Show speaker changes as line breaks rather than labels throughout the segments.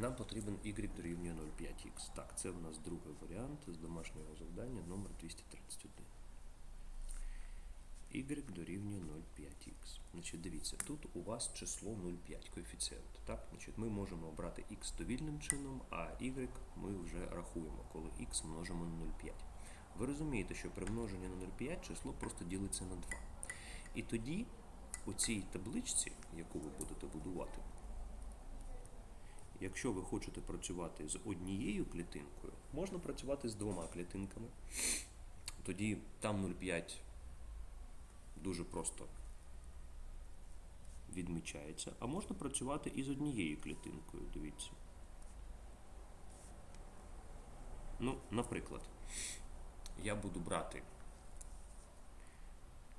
Нам потрібен y дорівнює 0,5х. Так, це в нас другий варіант з домашнього завдання номер 231. y дорівнює 0,5х. Значить, дивіться, тут у вас число 0,5 коефіцієнт. Так? Значить, ми можемо обрати x довільним чином, а y ми вже рахуємо, коли x множимо на 0,5. Ви розумієте, що при множенні на 0,5 число просто ділиться на 2. І тоді у цій табличці, яку ви будете будувати, Якщо ви хочете працювати з однією клітинкою, можна працювати з двома клітинками. Тоді там 0,5 дуже просто відмічається, а можна працювати і з однією клітинкою, дивіться. Ну, наприклад, я буду брати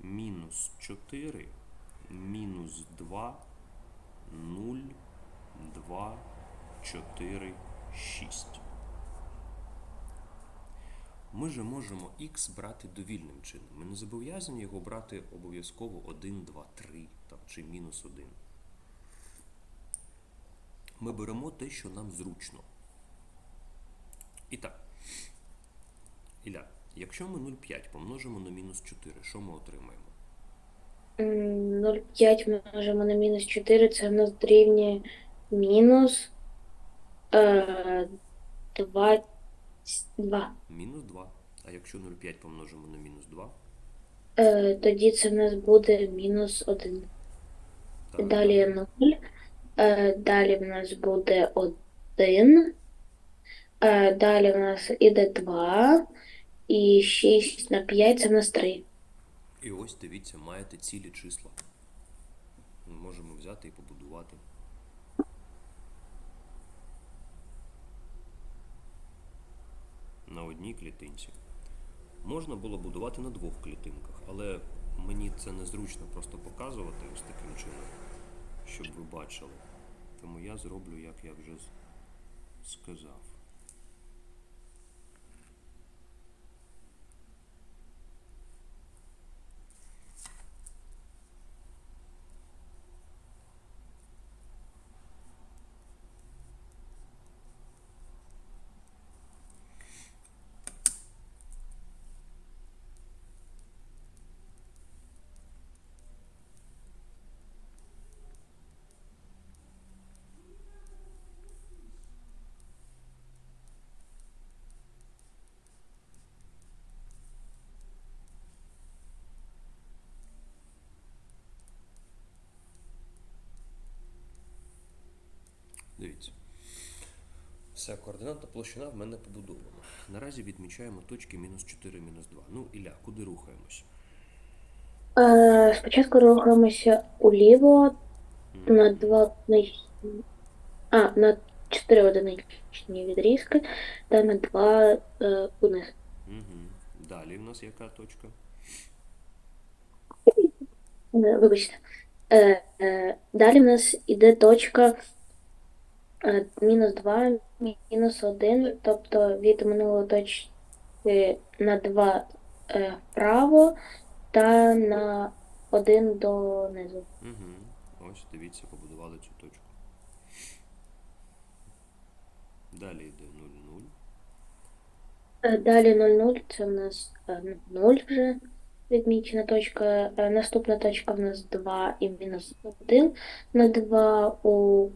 мінус 4, мінус 2, 0, 2, 4, 6. Ми же можемо x брати довільним чином. Ми не зобов'язані його брати обов'язково 1, 2, 3 там, чи мінус 1. Ми беремо те, що нам зручно. І так. Ілля, якщо ми 0,5 помножимо на мінус 4, що ми отримаємо?
0,5 множимо на мінус 4, це в нас дорівнює мінус е, 2, 2.
Мінус 2. А якщо 0,5 помножимо на мінус 2,
Е, тоді це в нас буде мінус 1.
так,
Далі 0. Е, далі в нас буде 1. Е, далі в нас іде 2. І 6 на 5 це в нас 3.
І ось дивіться, маєте цілі числа. Ми можемо взяти і побудувати. На одній клітинці. Можна було будувати на двох клітинках, але мені це незручно просто показувати ось таким чином, щоб ви бачили. Тому я зроблю, як я вже сказав. Дивіться. Вся координатна площина в мене побудована. Наразі відмічаємо точки мінус 4, мінус 2. Ну, Ілля, куди рухаємось?
Е, спочатку рухаємося уліво на 2. А, на 4 одиничні відрізки та на 2 е, униз.
Угу. Далі в нас яка точка?
Е, Вибачте. Е, е, далі в нас іде точка мінус 2, мінус 1, тобто від минулої точки на 2 е, вправо та на 1 донизу.
Угу. Ось, дивіться, побудували цю точку. Далі йде 0, 0.
Е, Далі 0,0 це в нас е, 0 вже відмічена точка. Е, Наступна точка в нас 2 і мінус 1 на 2 у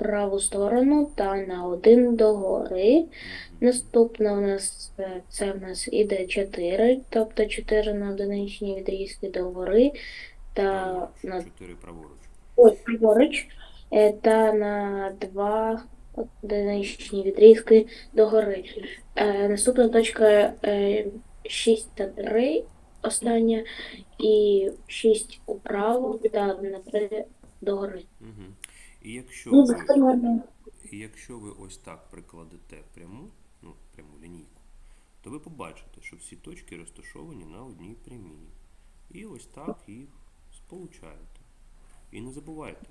праву сторону та на 1 догори. Наступна у нас е, це в нас іде 4, тобто 4 на одиничні відрізки догори та на
4 праворуч.
ой, праворуч е, та на 2 одиничні відрізки догори. Е, Наступна точка е, 6 та 3 остання і 6 управо та на 3 догори.
Угу. І якщо
Ну,
ви, якщо ви ось так прикладете пряму, ну, пряму лінійку, то ви побачите, що всі точки розташовані на одній прямій. І ось так їх сполучаєте. І не забувайте,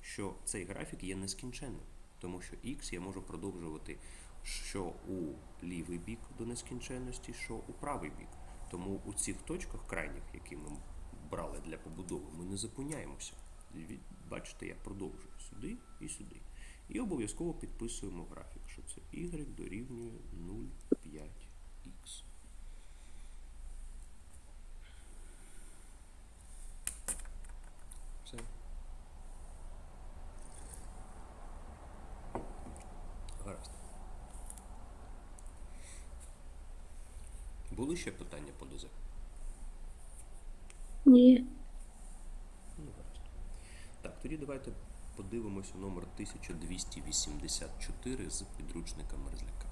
що цей графік є нескінченним, тому що x я можу продовжувати що у лівий бік до нескінченності, що у правий бік. Тому у цих точках крайніх, які ми брали для побудови, ми не зупиняємося. Бачите, я продовжую сюди і сюди. І обов'язково підписуємо графік, що це y дорівнює 0,5х. Все. Гаразд. Були ще питання по ДЗ?
Ні.
Тоді давайте подивимося номер 1284 з підручника Мерзляка.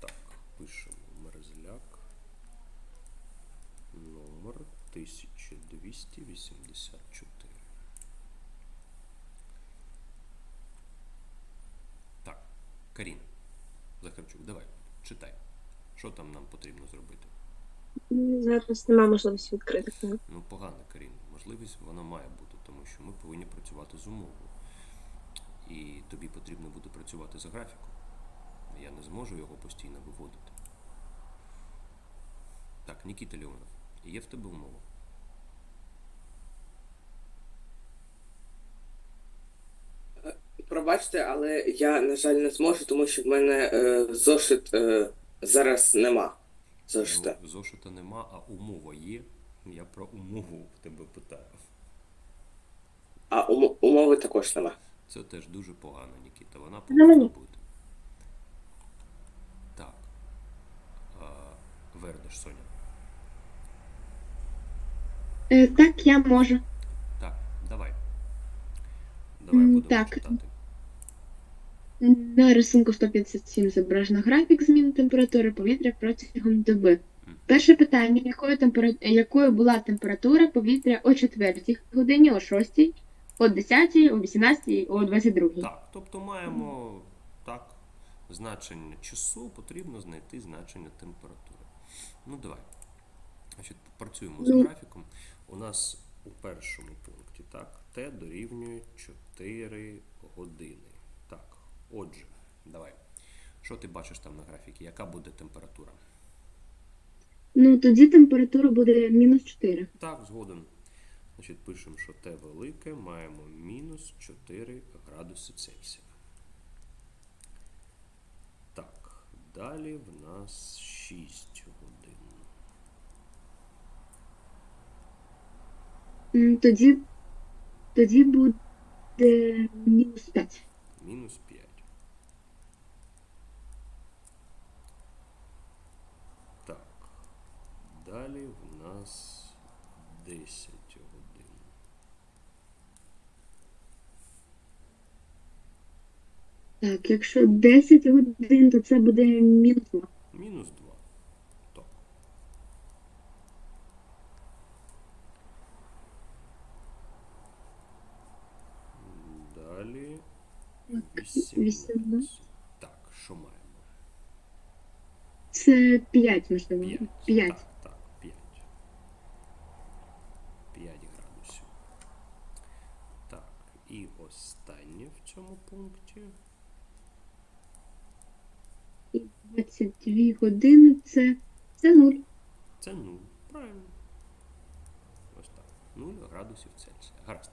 Так, пишемо Мерзляк. Номер 1284. Так, Карін, Захарчук, давай, читай. Що там нам потрібно зробити?
Зараз немає можливості відкрити.
Ну, погано, Карін. Можливість вона має бути, тому що ми повинні працювати з умовою. І тобі потрібно буде працювати за графіком. Я не зможу його постійно виводити. Так, Нікіта Леонов, є в тебе умова?
Пробачте, але я, на жаль, не зможу, тому що в мене е, зошит е, зараз нема. Зошита.
Ну, зошита нема, а умова є. Я про умову в тебе питаю.
А ум- умови також нема.
Це теж дуже погано, Нікіта. Вона повинна
мені.
бути. Так. А, Вердеш, Соня.
Е, так, я можу.
Так, давай. Давай
М,
будемо
так.
читати.
На рисунку 157 зображено графік зміни температури повітря протягом доби. Перше питання: якою, темпера... якою була температура повітря о 4 годині, о 6, о 10, о 18, о 22?
Так, тобто маємо так, значення часу, потрібно знайти значення температури. Ну, давай. Значить, працюємо з
Ну.
графіком. У нас у першому пункті так, Т дорівнює 4 години. Отже, давай. Що ти бачиш там на графіки? Яка буде температура?
Ну, тоді температура буде мінус 4.
Так, згоден. Значить, пишемо, що Т велике, маємо мінус 4 градуси Цельсія. Так, далі в нас 6 годин.
Тоді, тоді буде мінус 5.
Мінус 5. Так. Далі в нас 10 годин.
Так, якщо 10 годин, то це буде мінус 2.
Мінус 2. Так. Далі 18.
18.
Так, що маємо?
Це 5, можливо.
5.
5.
Так, так, 5. 5 градусів. Так, і останнє в цьому пункті.
І 22 години це, це 0.
Це 0. Правильно. Ось так. 0 градусів Цельсія. Гаразд.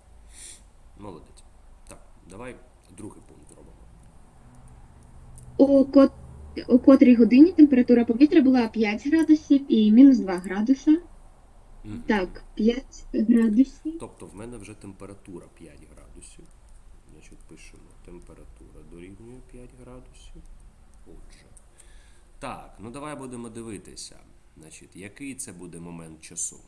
Молодець. Так, давай другий пункт зробимо.
О, кот... О котрій годині температура повітря була 5 градусів і мінус 2 градуса.
Мгм.
Так, 5 градусів.
Тобто в мене вже температура 5 градусів. Значить, пишемо температура дорівнює 5 градусів. Отже. Так, ну давай будемо дивитися. Значить, який це буде момент часу?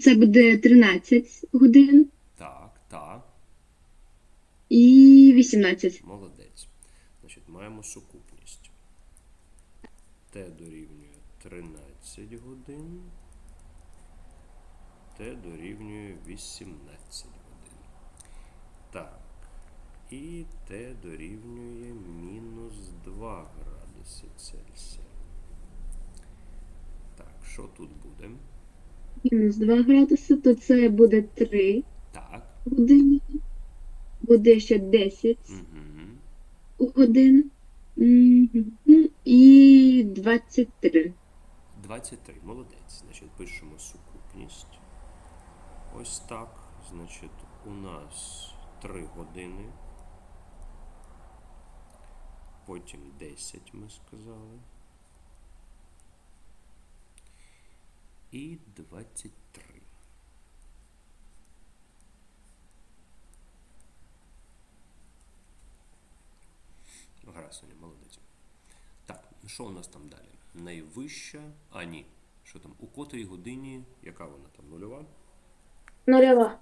Це буде 13 годин
Так, так,
і 18.
молодець. Значить, маємо сукупність. Т дорівнює 13 годин. Т дорівнює 18 годин. Так. І Т дорівнює мінус 2 градуси Цельсія. Так, що тут буде?
Мінус 2 градуси, то це буде 3
Так,
години. буде ще 10
Угу.
у годину. Мгм. І 23.
23. Молодець. Значить, пишемо сукупність. Ось так. Значить, у нас 3 години. Потім 10 ми сказали. І 23. Ну, Гаразд, молодець. Так, ну що у нас там далі? Найвища. А, ні. Що там? У котрій годині, яка вона там? Нульова?
Нульова.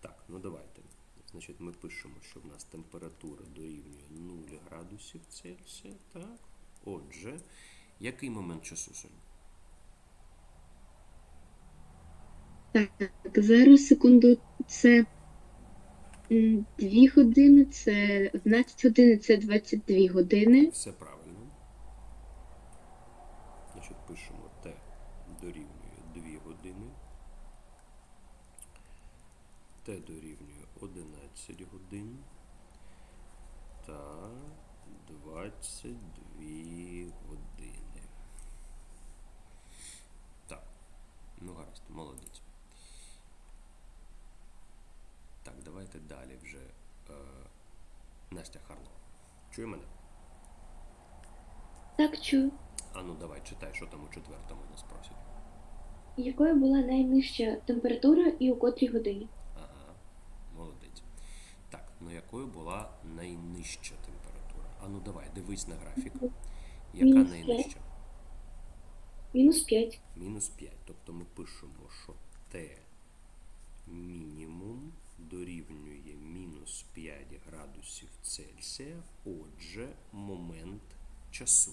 Так, ну давайте. Значить, ми пишемо, що в нас температура дорівнює 0 градусів Цельсія. Так. Отже, який момент часу сьогодні?
Так, зараз секунду. Це 2 години, це 11 години, це 22 години.
Все правильно. Значить, пишемо Т дорівнює 2 години. Т дорівнює 11 годин. Та 22 години. Так. Ну, гаразд, молодець. Так, давайте далі вже. Е, Настя Харлова. Чує мене?
Так чую.
А ну давай, читай, що там у четвертому нас просять.
Якою була найнижча температура і у котрій годині?
Ну якою була найнижча температура? А ну давай, дивись на графік. Яка
Мінус
найнижча?
Мінус 5.
Мінус 5. Тобто ми пишемо, що Т мінімум дорівнює мінус 5 градусів Цельсія, отже, момент часу.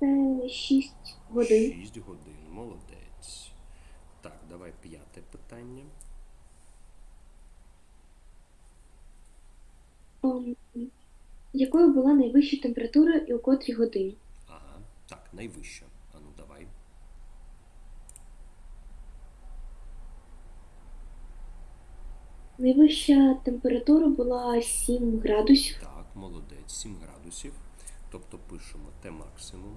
Це 6 годин.
6 годин, молодець. Так, давай п'яте питання.
Якою була найвища температура і у котрій годині?
Ага, так, найвища. А ну давай.
Найвища температура була 7 градусів.
Так, молодець, 7 градусів. Тобто пишемо Т максимум.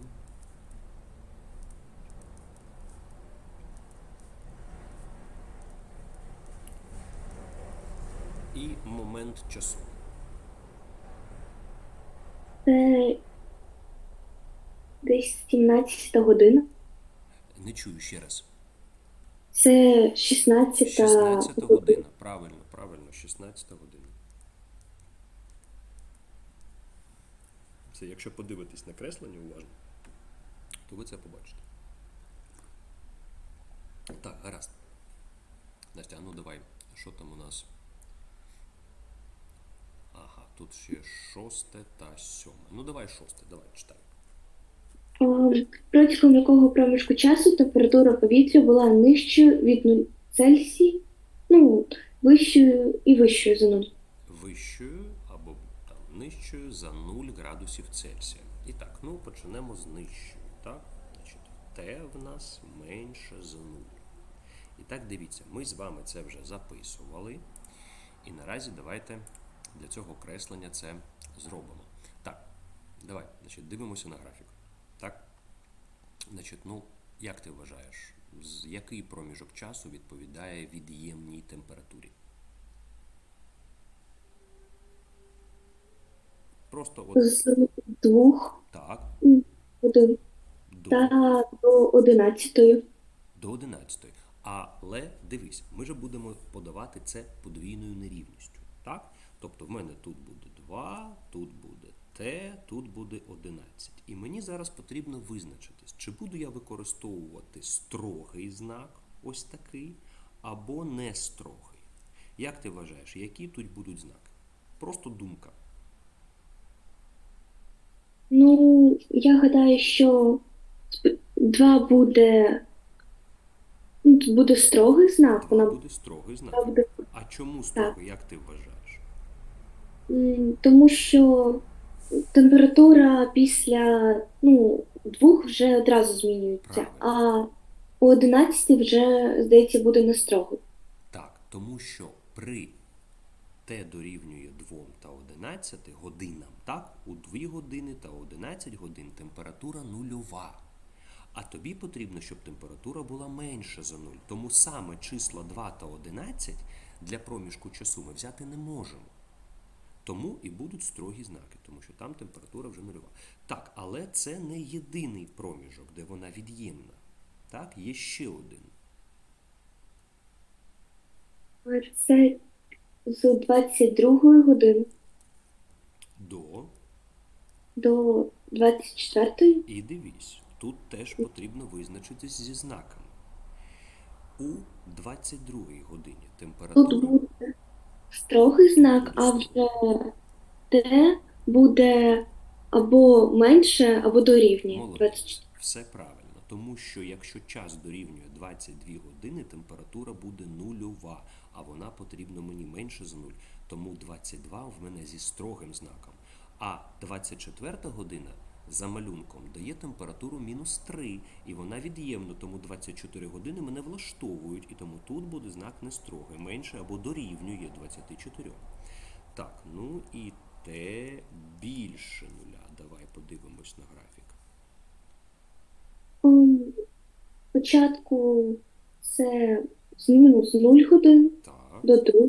І момент часу.
Це десь 17 година.
Не чую ще раз.
Це 16
16 година. Правильно, правильно, 16 година. Це якщо подивитись на креслення уважно, то ви це побачите. Так, гаразд. Настя, а ну давай, що там у нас? Тут ще шосте та сьоме. Ну давай шосте, давай, читай.
Протягом якого проміжку часу температура повітря була нижчою від 0 Цельсій, ну, вищою і вищою за 0.
вищою або там нижчою за 0 градусів Цельсія. І так, ну почнемо з нижчої. Так? Значить, Т в нас менше за 0. І так, дивіться, ми з вами це вже записували. І наразі давайте для цього креслення це зробимо. Так, давай, значить, дивимося на графік. Так? Значить, ну, як ти вважаєш, з який проміжок часу відповідає від'ємній температурі? Просто от
З 2
так,
годин
до,
та до 11.
до 11. Але дивись, ми же будемо подавати це подвійною нерівністю. Так? Тобто в мене тут буде 2, тут буде Т, тут буде 11. І мені зараз потрібно визначитись, чи буду я використовувати строгий знак, ось такий, або не строгий. Як ти вважаєш, які тут будуть знаки? Просто думка.
Ну, я гадаю, що 2 буде. Ну, тут буде строгий знак, вона
буде строгий знак. А чому строгий, як ти вважаєш?
Тому що температура після ну, двох вже одразу змінюється, а у 11 вже, здається, буде не строго.
Так, тому що при t дорівнює 2 та 11 годинам, так? У 2 години та 11 годин температура нульова. А тобі потрібно, щоб температура була менша за 0. Тому саме числа 2 та 11 для проміжку часу ми взяти не можемо. Тому і будуть строгі знаки, тому що там температура вже нульова. Так, але це не єдиний проміжок, де вона від'ємна. Так, є ще один.
Це з 22 години
До
до 24.
і дивись, тут теж потрібно визначитись зі знаками. У 22 годині температура
буде строгий знак, а вже Т буде або менше, або дорівнює
Молодець. Все правильно, тому що якщо час дорівнює 22 години, температура буде нульова, а вона потрібна мені менше за 0. Тому 22 в мене зі строгим знаком. А 24 година за малюнком дає температуру мінус 3, і вона від'ємна, тому 24 години мене влаштовують, і тому тут буде знак не строгий, менше або дорівнює 24. Так, ну і те більше нуля. Давай подивимось на графік.
Спочатку це з мінус 0 годин
Так,
до 2.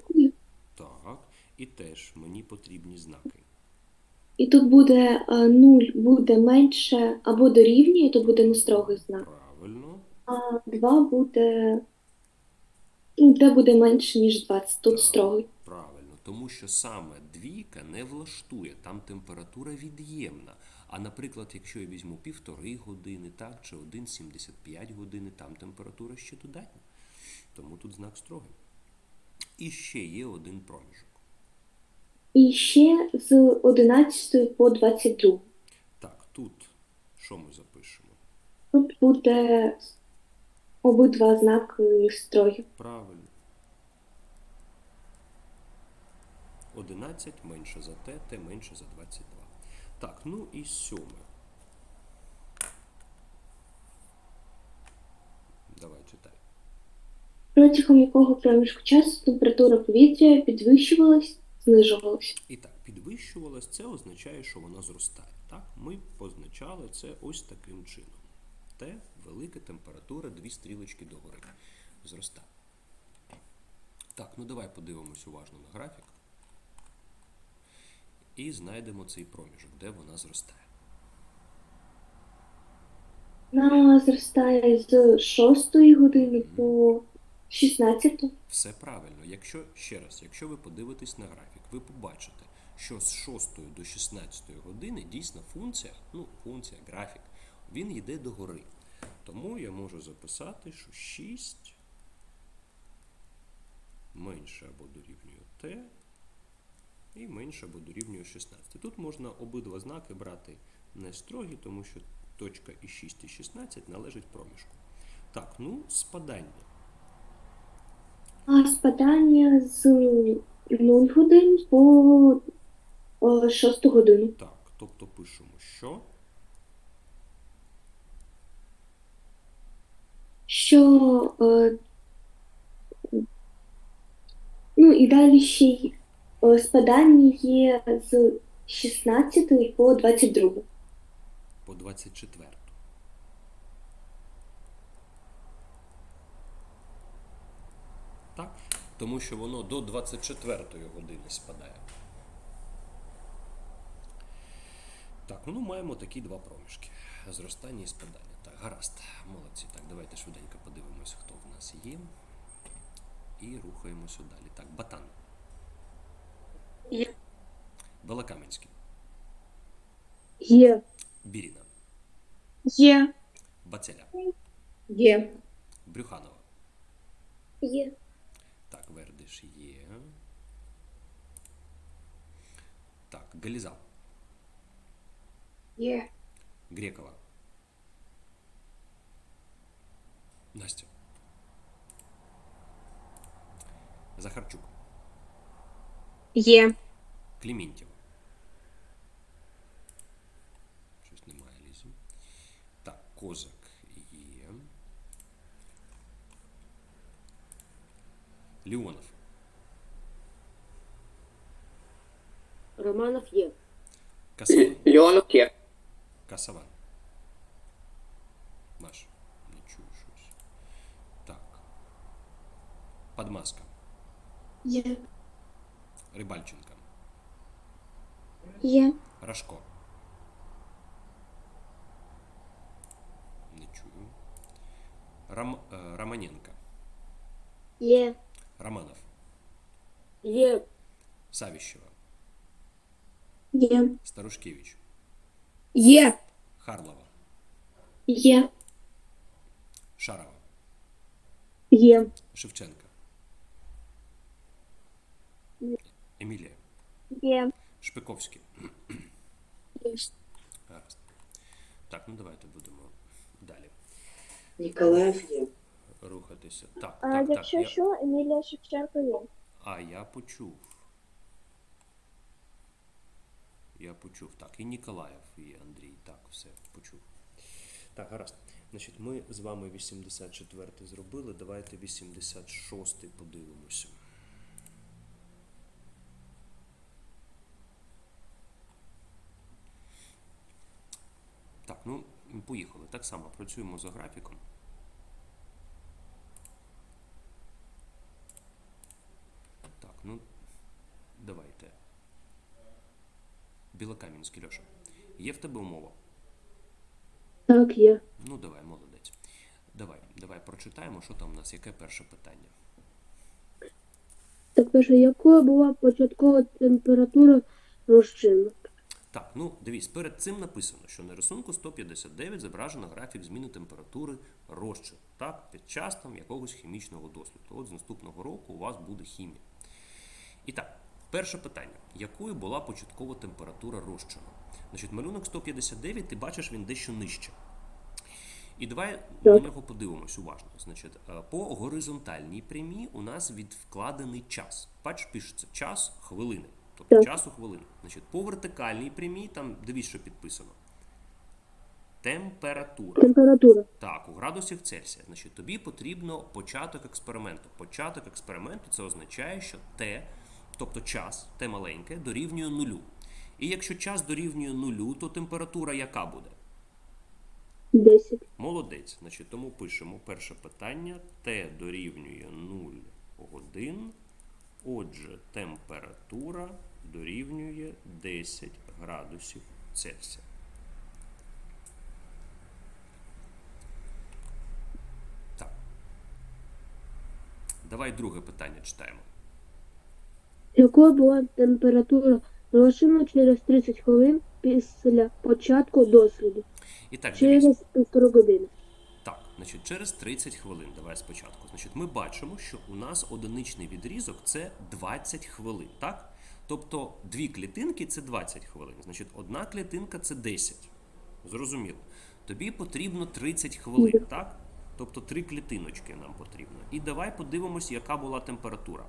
так. І теж мені потрібні знаки.
І тут буде 0 буде менше або дорівнює, то буде не строгий знак.
Правильно.
А 2 буде, ну, де буде менше, ніж 20. Тут строгий.
Правильно. Тому що саме двійка не влаштує, там температура від'ємна. А наприклад, якщо я візьму півтори години, так, чи 1,75 години, там температура ще додатня. Тому тут знак строгий. І ще є один проміжок.
І ще з 11 по 22.
Так, тут що ми запишемо?
Тут буде обидва знаки строгі.
Правильно. 11 менше за t, t менше за 22. Так, ну і сьоме. Давай читай.
Протягом якого проміжку часу температура повітря підвищувалась, знижувалась.
І так, підвищувалась, це означає, що вона зростає. Так, ми позначали це ось таким чином. Т велика температура, дві стрілочки догори. Зростає. Так, ну давай подивимось уважно на графік. І знайдемо цей проміжок, де вона зростає.
Вона зростає з 6 години по 16.
Все правильно. Якщо ще раз, якщо ви подивитесь на графік, ви побачите, що з 6 до 16 години дійсно функція, ну, функція, графік, він йде догори. Тому я можу записати, що 6 менше або дорівнює t і менше або дорівнює 16. Тут можна обидва знаки брати не строгі, тому що точка і 6 і 16 належать проміжку. Так, ну, спадання.
А спадання з 0 годин по 6 годину.
Так, тобто пишемо, що
Що е, ну і далі ще й е, спадання є з 16 по 22.
по 24. Так? Тому що воно до 24 години спадає. Так, ну маємо такі два проміжки. Зростання і спадання. Так, гаразд. Молодці. Так, давайте швиденько подивимось, хто в нас є. І рухаємося далі. Так, Батан.
Є.
Белокаменський.
Є.
Біріна.
Є.
Бацеля.
Є.
Брюханова.
Є.
Так, Вердиш є. Так, Галіза.
Є.
Грекова. Настя. Захарчук.
Є.
Клімінтєва. Щось немає лізі. Так, Козак Леонов.
Романов є.
Касаван.
Льонов є.
Касаван. Маш, не чую щось. Так. Подмаска.
Є.
Рибальченка.
Є.
Рашко. Не чую. Рам, е, Романенко.
Є.
Романов.
Є.
Савіщева.
Є.
Старушкевич.
Є.
Харлова.
Є.
Шарова.
Є.
Шевченка. Емілія.
Є.
Шпиковський. Гаразд. Так, ну давайте будемо далі
Ніколаєв є.
Рухатися. Так,
А
так, так.
якщо
Я...
що, Емілія Шевченко є.
А, я почув. Я почув. Так, і Ніколаєв, і Андрій. Так, все, почув. Так, гаразд. Значить, ми з вами 84 зробили. Давайте 86 подивимося. Так, ну, поїхали. Так само працюємо за графіком. Так, ну давайте. Білокам'янський Льоша. Є в тебе умова?
Так, є.
Ну, давай, молодець. Давай, давай прочитаємо, що там у нас, яке перше питання.
Так перше, якою була початкова температура розчину?
Так, ну дивись, перед цим написано, що на рисунку 159 зображено графік зміни температури розчину, так, під час там якогось хімічного досліду. От з наступного року у вас буде хімія. І так, перше питання: якою була початкова температура розчину? Значить, малюнок 159, ти бачиш, він дещо нижче. І давай на нього подивимось уважно. Значить, е, по горизонтальній прямій у нас відкладений час. Бач, пишеться час хвилини. Тобто
Так.
час у хвилину. Значить, по вертикальній прямій, там дивись, що підписано. Температура.
Температура.
Так, у градусів Цельсія. Значить, тобі потрібно початок експерименту. Початок експерименту це означає, що Т, тобто час, Т маленьке, дорівнює нулю. І якщо час дорівнює нулю, то температура яка буде?
10.
Молодець. Значить, тому пишемо перше питання. Т дорівнює 0 годин. Отже, температура дорівнює 10 градусів Цельсія. Так. Давай друге питання читаємо.
Якою була температура розчину через 30 хвилин після початку досліду?
І так.
Через півтори години.
Так, значить, через 30 хвилин, давай спочатку. Значить, ми бачимо, що у нас одиничний відрізок це 20 хвилин, так? Тобто дві клітинки це 20 хвилин. Значить, одна клітинка це 10. Зрозуміло. Тобі потрібно 30 хвилин, так? Тобто три клітиночки нам потрібно. І давай подивимось, яка була температура.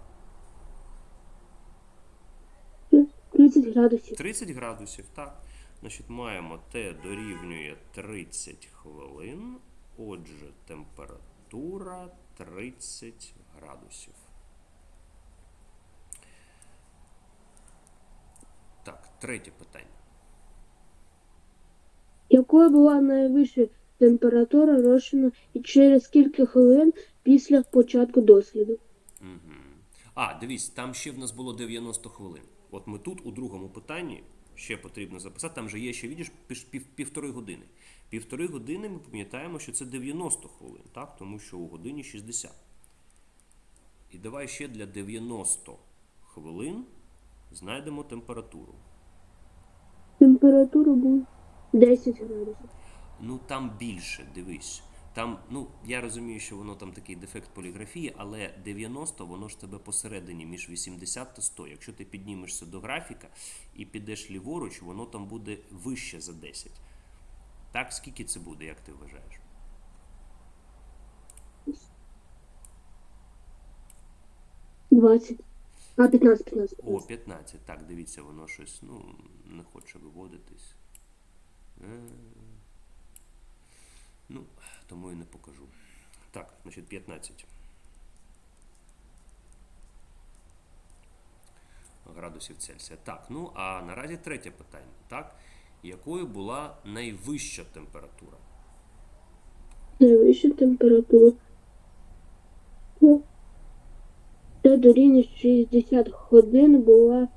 30 градусів.
30 градусів, так. Значить, маємо Т дорівнює 30 хвилин. Отже, температура 30 градусів. Так, третє питання.
Якою була найвища температура розчину і через скільки хвилин після початку досліду?
Угу. А, дивись, там ще в нас було 90 хвилин. От ми тут у другому питанні ще потрібно записати. Там же є ще, видиш, пів, пів, півтори години. Півтори години ми пам'ятаємо, що це 90 хвилин, так? Тому що у годині 60. І давай ще для 90 хвилин знайдемо температуру.
Температура була 10 градусів.
Ну там більше, дивись. Там, ну, я розумію, що воно там такий дефект поліграфії, але 90 воно ж тебе посередині між 80 та 100. Якщо ти піднімешся до графіка і підеш ліворуч, воно там буде вище за 10. Так, скільки це буде, як ти вважаєш?
– 20. А, 15, 15.
О, 15. Так, дивіться, воно щось, ну, не хоче виводитись. Ну, тому і не покажу. Так, значить, 15. градусів Цельсія. Так, ну а наразі третє питання. Так? Якою була найвища температура?
Найвища температура. Ну, Та дорівнює 60 годин була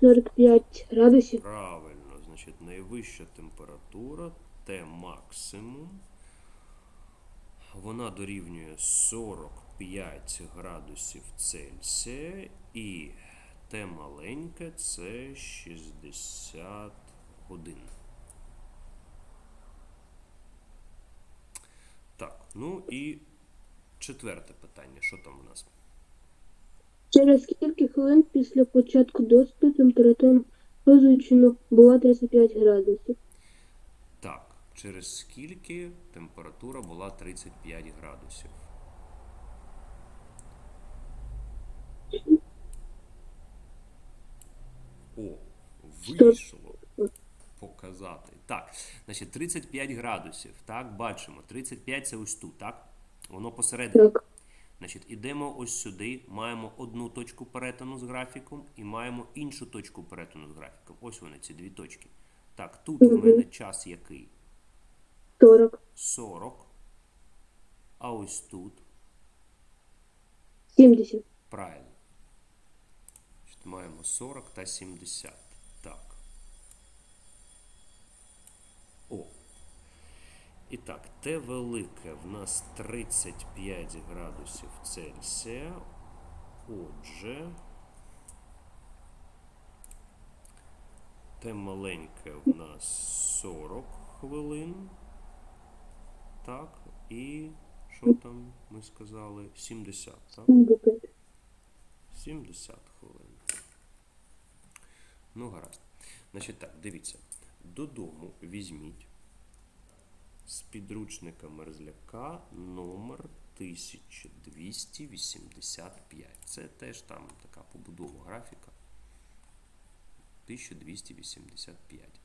45 градусів.
Правильно, значить, найвища температура Т максимум. Вона дорівнює 45 градусів Цельсія і Т маленьке це 60 годин. Так, ну і четверте питання. Що там у нас?
Через скільки хвилин після початку дощу температура розучено була 35 градусів.
Через скільки температура була 35 градусів? О, вийшло показати. Так, значить 35 градусів. Так, бачимо. 35 це ось тут, так? Воно посередині.
Так,
Значить, ідемо ось сюди, маємо одну точку перетину з графіком і маємо іншу точку перетину з графіком. Ось вони, ці дві точки. Так, тут у мене час який?
40,
40. А ось тут.
70.
Правильно. Значить, маємо 40 та 70. Так. О. І так, Т велике в нас 35 градусів Цельсія. Отже. Т маленьке в нас 40 хвилин. Так, і що там ми сказали? 70, так?
70.
70 хвилин. Ну, гаразд. Значить так, дивіться. Додому візьміть з підручника мерзляка номер 1285. Це теж там така побудова графіка. 1285.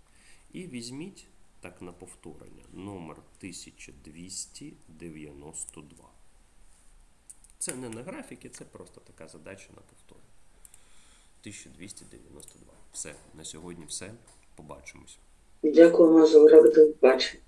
І візьміть так на повторення номер 1292. Це не на графіки, це просто така задача на повторення. 1292. Все, на сьогодні все. Побачимось.
Дякуємо за увагу. до побачення.